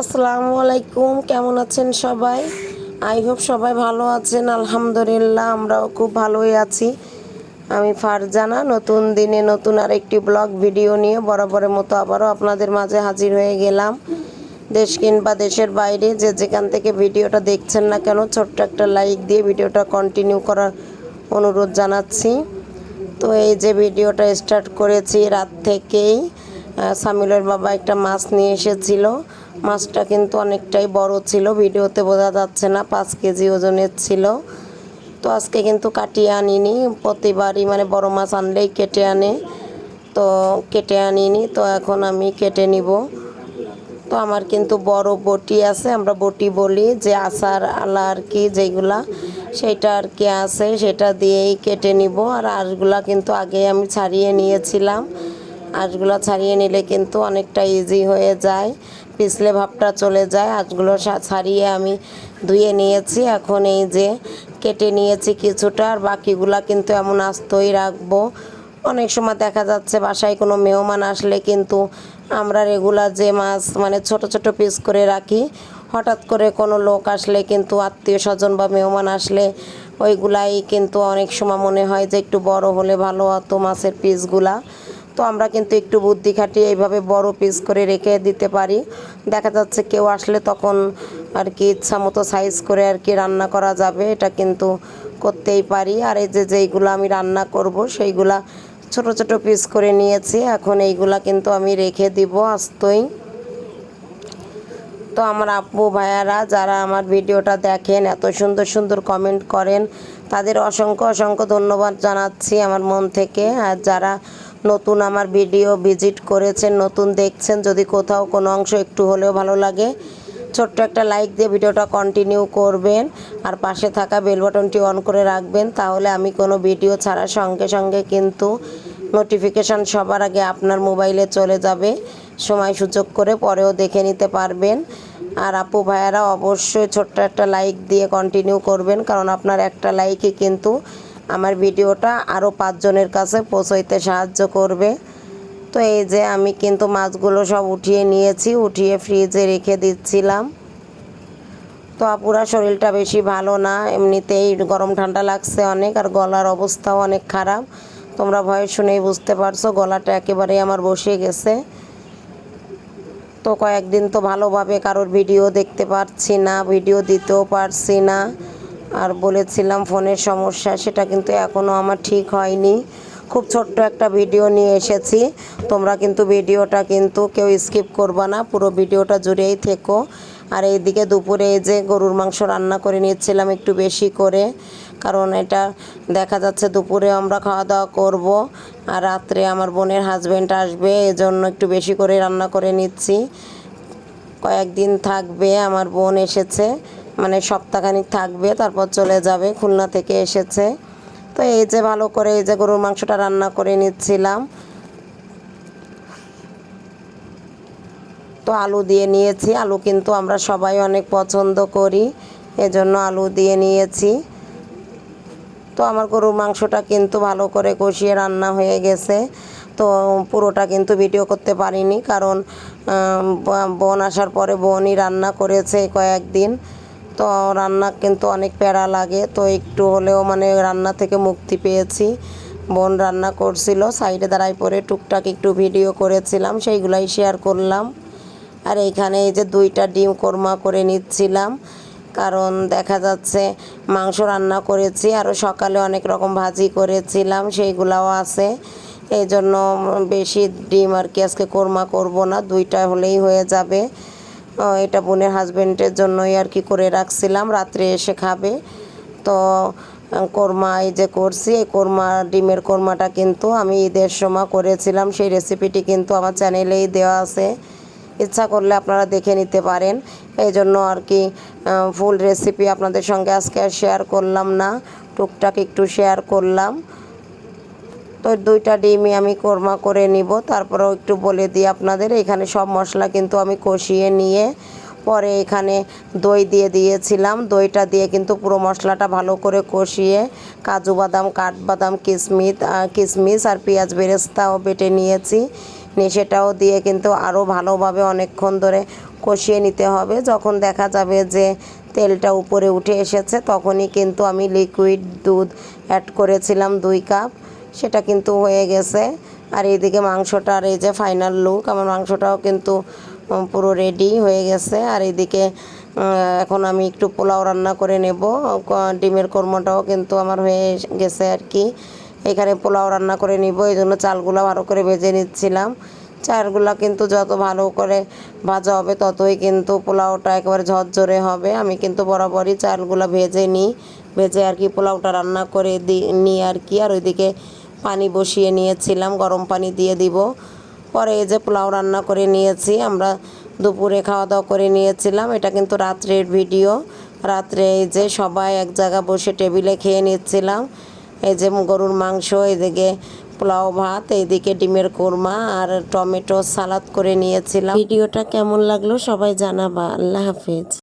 আসসালামু আলাইকুম, কেমন আছেন সবাই? আই হোপ সবাই ভালো আছেন, আলহামদুলিল্লাহ, আমরাও খুব ভালোই আছি। আমি ফারজানা, নতুন দিনে নতুন আরেকটি ব্লগ ভিডিও নিয়ে বরাবরের মতো আবারও আপনাদের মাঝে হাজির হয়ে গেলাম। দেশ কিংবা দেশের বাইরে যে যেখান থেকে ভিডিওটা দেখছেন না কেন, ছোট্ট একটা লাইক দিয়ে ভিডিওটা কন্টিনিউ করার অনুরোধ জানাচ্ছি। তো এই যে ভিডিওটা স্টার্ট করেছি রাত থেকেই সামিলের বাবা একটা মাছ নিয়ে এসেছিল। মাছটা কিন্তু অনেকটাই বড় ছিল, ভিডিওতে বোঝা যাচ্ছে না, পাঁচ কেজি ওজনের ছিল। তো আজকে কিন্তু কাটিয়ে আনিনি, প্রতিবারই মানে বড় মাছ আনলেই কেটে আনে। তো কেটে আনিনি, তো এখন আমি কেটে নিব। তো আমার কিন্তু বড় বটি আছে, আমরা বটি বলি যে আচার, আলা আর কি যেগুলা, সেটা আর কি আছে, সেটা দিয়েই কেটে নিব। আর আঁশগুলা কিন্তু আগে আমি ছাড়িয়ে নিয়েছিলাম। আঁশগুলো ছাড়িয়ে নিলে কিন্তু অনেকটা ইজি হয়ে যায়। পিছলে ভাবটা চলে যায়। আঁশগুলো ছাড়িয়ে আমি ধুয়ে নিয়েছি। এখন এই যে কেটে নিয়েছি কিছুটা। আর বাকিগুলা কিন্তু এমন আস্তই রাখব। অনেক সময় দেখা যাচ্ছে বাসায় কোনো মেহমান আসলে কিন্তু আমরা রেগুলার যে মাছ মানে ছোট ছোট পিস করে রাখি, হঠাৎ করে কোনো লোক আসলে কিন্তু আত্মীয় স্বজন বা মেহমান আসলে ওইগুলাই কিন্তু অনেক সময় মনে হয় যে একটু বড় হলে ভালো হতো মাছের পিসগুলা তো আমরা কিন্তু একটু বুদ্ধি খাটিয়ে এইভাবে বড় পিস করে রেখে দিতে পারি। দেখা যাচ্ছে কেউ আসলে তখন আর কি ইচ্ছা মতো সাইজ করে আর কি রান্না করা যাবে, এটা কিন্তু করতেই পারি। আর এই যে যেইগুলো আমি রান্না করব, সেইগুলা ছোট ছোট পিস করে নিয়েছি। এখন এইগুলা কিন্তু আমি রেখে দিব আস্তই। তো আমার আপু ভাইয়ারা যারা আমার ভিডিওটা দেখেন, এত সুন্দর সুন্দর কমেন্ট করেন, তাদের অসংখ্য অসংখ্য ধন্যবাদ জানাচ্ছি আমার মন থেকে। আর যারা নতুন আমার ভিডিও ভিজিট করেছেন, নতুন দেখছেন, যদি কোথাও কোনো অংশ একটু হলেও ভালো লাগে, ছোট্ট একটা লাইক দিয়ে ভিডিওটা কন্টিনিউ করবেন, আর পাশে থাকা বেল বাটনটি অন করে রাখবেন, তাহলে আমি কোনো ভিডিও ছাড়ার সঙ্গে সঙ্গে কিন্তু নোটিফিকেশান সবার আগে আপনার মোবাইলে চলে যাবে, সময় সুযোগ করে পরেও দেখে নিতে পারবেন। আর আপু ভাইয়ারা অবশ্যই ছোট্ট একটা লাইক দিয়ে কন্টিনিউ করবেন, কারণ আপনার একটা লাইকই কিন্তু আমার ভিডিওটা আরও পাঁচজনের কাছে পৌঁছইতে সাহায্য করবে। তো এই যে আমি কিন্তু মাছগুলো সব উঠিয়ে নিয়েছি, উঠিয়ে ফ্রিজে রেখে দিচ্ছিলাম। তো আপুরা, শরীরটা বেশি ভালো না, এমনিতেই গরম ঠান্ডা লাগছে অনেক আর গলার অবস্থাও অনেক খারাপ। তোমরা ভয় শুনেই বুঝতে পারছ, গলাটা একেবারেই আমার বসে গেছে। তো কয়েকদিন তো ভালোভাবে কারোর ভিডিও দেখতে পারছি না, ভিডিও দিতেও পারছি না। আর বলেছিলাম ফোনের সমস্যা, সেটা কিন্তু এখনও আমার ঠিক হয়নি। খুব ছোট্ট একটা ভিডিও নিয়ে এসেছি। তোমরা কিন্তু ভিডিওটা কিন্তু কেউ স্কিপ করবা না, পুরো ভিডিওটা জুড়েই থেকো। আর এইদিকে দুপুরে যে গরুর মাংস রান্না করে নিচ্ছিলাম একটু বেশি করে, কারণ এটা দেখা যাচ্ছে দুপুরে আমরা খাওয়া দাওয়া করব আর রাত্রে আমার বোনের হাজব্যান্ড আসবে, এজন্য একটু বেশি করে রান্না করে নিচ্ছি। কয়েকদিন থাকবে, আমার বোন এসেছে। মানে সপ্তাহখানিক থাকবে, তারপর চলে যাবে, খুলনা থেকে এসেছে। তো এই যে ভালো করে এই যে গরুর মাংসটা রান্না করে নিচ্ছিলাম। তো আলু দিয়ে নিয়েছি, আলু কিন্তু আমরা সবাই অনেক পছন্দ করি, এজন্য আলু দিয়ে নিয়েছি। তো আমার গরুর মাংসটা কিন্তু ভালো করে কষিয়ে রান্না হয়ে গেছে। তো পুরোটা কিন্তু ভিডিও করতে পারিনি, কারণ বোন আসার পরে বোনই রান্না করেছে কয়েকদিন। তো রান্না কিন্তু অনেক প্যারা লাগে, তো একটু হলেও মানে রান্না থেকে মুক্তি পেয়েছি। বোন রান্না করছিল, সাইডে দাঁড়াই পরে টুকটাক একটু ভিডিও করেছিলাম, সেইগুলাই শেয়ার করলাম। আর এইখানে এই যে দুইটা ডিম কোরমা করে নিচ্ছিলাম, কারণ দেখা যাচ্ছে মাংস রান্না করেছি আরও সকালে অনেক রকম ভাজি করেছিলাম, সেইগুলাও আছে। এই জন্য বেশি ডিম আর কি আজকে কোরমা করব না, দুইটা হলেই হয়ে যাবে। এটা বোনের হাজবেন্ডের জন্যই আর কি করে রাখছিলাম, রাত্রে এসে খাবে। তো কোরমা এই যে করছি, এই কোরমা, ডিমের কোরমাটা কিন্তু আমি ঈদের সময় করেছিলাম। সেই রেসিপিটি কিন্তু আমার চ্যানেলেই দেওয়া আছে। ইচ্ছা করলে আপনারা দেখে নিতে পারেন। এই জন্য আর কি ফুল রেসিপি আপনাদের সঙ্গে আজকে আর শেয়ার করলাম না। টুকটাক একটু শেয়ার করলাম। তো দুইটা ডিমই আমি কোরমা করে নিব। তারপরেও একটু বলে দিই আপনাদের, এখানে সব মশলা কিন্তু আমি কষিয়ে নিয়ে পরে এখানে দই দিয়ে দিয়েছিলাম। দইটা দিয়ে কিন্তু পুরো মশলাটা ভালো করে কষিয়ে কাজু বাদাম কাঠবাদাম কিশমিশ কিশমিশ আর পেঁয়াজ বেরেস্তাও বেটে নিয়েছি। নিয়ে সেটাও দিয়ে কিন্তু আরও ভালোভাবে অনেকক্ষণ ধরে কষিয়ে নিতে হবে। যখন দেখা যাবে যে তেলটা উপরে উঠে এসেছে, তখনই কিন্তু আমি লিকুইড দুধ অ্যাড করেছিলাম দুই কাপ সেটা কিন্তু হয়ে গেছে। আর এইদিকে মাংসটার এই যে ফাইনাল লুক আমার মাংসটাও কিন্তু পুরো রেডি হয়ে গেছে। আর এইদিকে এখন আমি একটু পোলাও রান্না করে নেব। ডিমের কর্মটাও কিন্তু আমার হয়ে গেছে আর কি। এখানে পোলাও রান্না করে নিব, এই জন্য চালগুলো ভালো করে ভেজে নিচ্ছিলাম। চালগুলো কিন্তু যত ভালো করে ভাজা হবে, ততই কিন্তু পোলাওটা একেবারে ঝরঝরে হবে। আমি কিন্তু বরাবরই চালগুলো ভেজে নিই। ভেজে আর কি পোলাওটা রান্না করে দিই নিই আর কি। আর ওইদিকে পানি বসিয়ে নিয়েছিলাম, গরম পানি দিয়ে দিব। পরে এই যে পোলাও রান্না করে নিয়েছি, আমরা দুপুরে খাওয়া দাওয়া করে নিয়েছিলাম। এটা কিন্তু রাত্রের ভিডিও। রাত্রে এই যে সবাই এক জায়গা বসে টেবিলে খেয়ে নিচ্ছিলাম। এই যে গরুর মাংস, এদিকে পোলাও ভাত, এইদিকে ডিমের কোরমা আর টমেটো সালাদ করে নিয়েছিলাম। ভিডিওটা কেমন লাগল সবাই জানাবা। আল্লাহ হাফিজ।